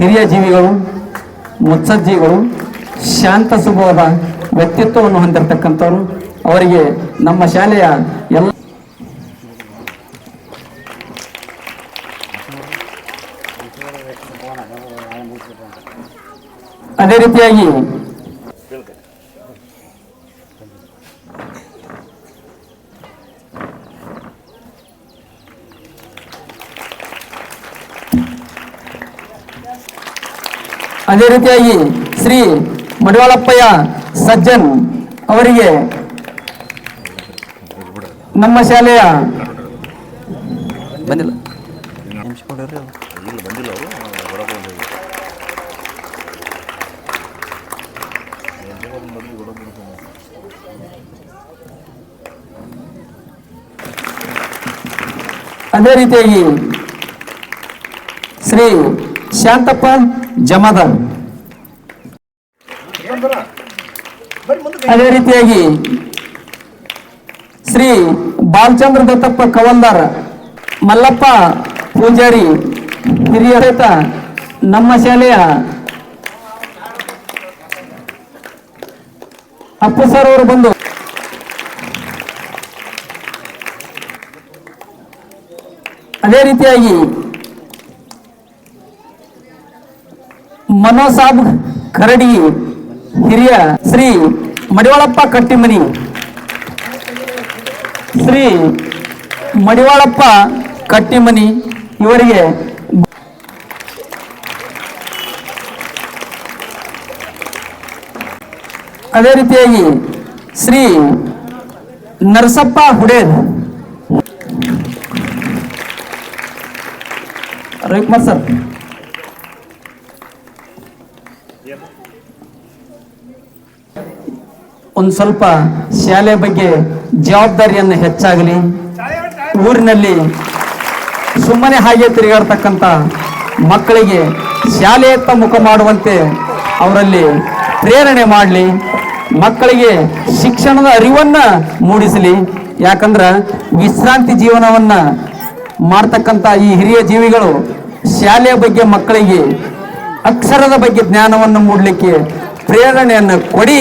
ಹಿರಿಯ ಜೀವಿಗಳು ಮುತ್ಸಜ್ಜಿಗಳು ಶಾಂತ ಸ್ವಭಾವದ ವ್ಯಕ್ತಿತ್ವವನ್ನು ಹೊಂದಿರತಕ್ಕಂಥವ್ರು ಅವರಿಗೆ ನಮ್ಮ ಶಾಲೆಯ ಎಲ್ಲ ಅದೇ ರೀತಿಯಾಗಿ ಅದೇ ರೀತಿಯಾಗಿ ಶ್ರೀ ಮಡಿವಾಳಪ್ಪಯ್ಯ ಸಜ್ಜನ್ ಅವರಿಗೆ ನಮ್ಮ ಶಾಲೆಯ ಅದೇ ರೀತಿಯಾಗಿ ಶ್ರೀ ಶಾಂತಪ್ಪ ಜಮಾದಾರ್. ಅದೇ ರೀತಿಯಾಗಿ ಶ್ರೀ ಬಾಲಚಂದ್ರ ದತ್ತಪ್ಪ ಕವಲ್ದಾರ್, ಮಲ್ಲಪ್ಪ ಪೂಜಾರಿ, ಹಿರಿಯ ನಮ್ಮ ಶಾಲೆಯ ಅಪ್ಪು ಸರ್ ಅವರು ಬಂದು ಅದೇ ರೀತಿಯಾಗಿ ಮನೋಸಾಬ್ ಕರಡಿ, ಹಿರಿಯ ಶ್ರೀ ಮಡಿವಾಳಪ್ಪ ಕಟ್ಟಿಮನಿ. ಶ್ರೀ ಮಡಿವಾಳಪ್ಪ ಕಟ್ಟಿಮನಿ ಇವರಿಗೆ ಅದೇ ರೀತಿಯಾಗಿ ಶ್ರೀ ನರಸಪ್ಪ ಹುಡೇರ್, ರವಿಕುಮಾರ್ ಸರ್. ಒಂದು ಸ್ವಲ್ಪ ಶಾಲೆ ಬಗ್ಗೆ ಜವಾಬ್ದಾರಿಯನ್ನು ಹೆಚ್ಚಾಗಲಿ. ಊರಿನಲ್ಲಿ ಸುಮ್ಮನೆ ಹಾಗೆ ತಿರುಗಾಡ್ತಕ್ಕಂಥ ಮಕ್ಕಳಿಗೆ ಶಾಲೆಯತ್ತ ಮುಖ ಮಾಡುವಂತೆ ಅವರಲ್ಲಿ ಪ್ರೇರಣೆ ಮಾಡಲಿ. ಮಕ್ಕಳಿಗೆ ಶಿಕ್ಷಣದ ಅರಿವನ್ನ ಮೂಡಿಸಲಿ. ಯಾಕಂದ್ರೆ ವಿಶ್ರಾಂತಿ ಜೀವನವನ್ನ ಮಾಡ್ತಕ್ಕಂಥ ಈ ಹಿರಿಯ ಜೀವಿಗಳು ಶಾಲೆಯ ಬಗ್ಗೆ ಮಕ್ಕಳಿಗೆ ಅಕ್ಷರದ ಬಗ್ಗೆ ಜ್ಞಾನವನ್ನು ಮೂಡಲಿಕ್ಕೆ ಪ್ರೇರಣೆಯನ್ನು ಕೊಡಿ,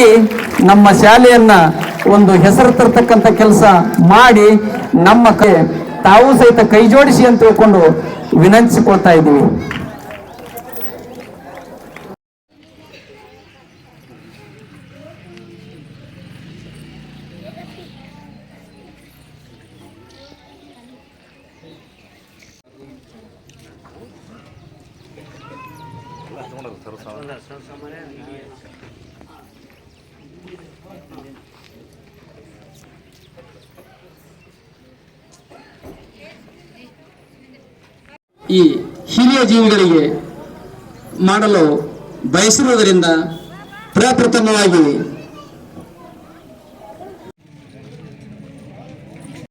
ನಮ್ಮ ಶಾಲೆಯನ್ನು ಒಂದು ಹೆಸರು ತರ್ತಕ್ಕಂಥ ಕೆಲಸ ಮಾಡಿ ನಮ್ಮ ಕೈ ತಾವು ಸಹಿತ ಕೈ ಜೋಡಿಸಿ ಅಂತ ತಿಳ್ಕೊಂಡು ವಿನಂತಿಸಿಕೊಳ್ತಾ ಇದ್ದೀವಿ. ಈ ಹಿರಿಯ ಜೀವಿಗಳಿಗೆ ಮಾಡಲು ಬಯಸಿರುವುದರಿಂದ ಪ್ರಪ್ರಥಮವಾಗಿ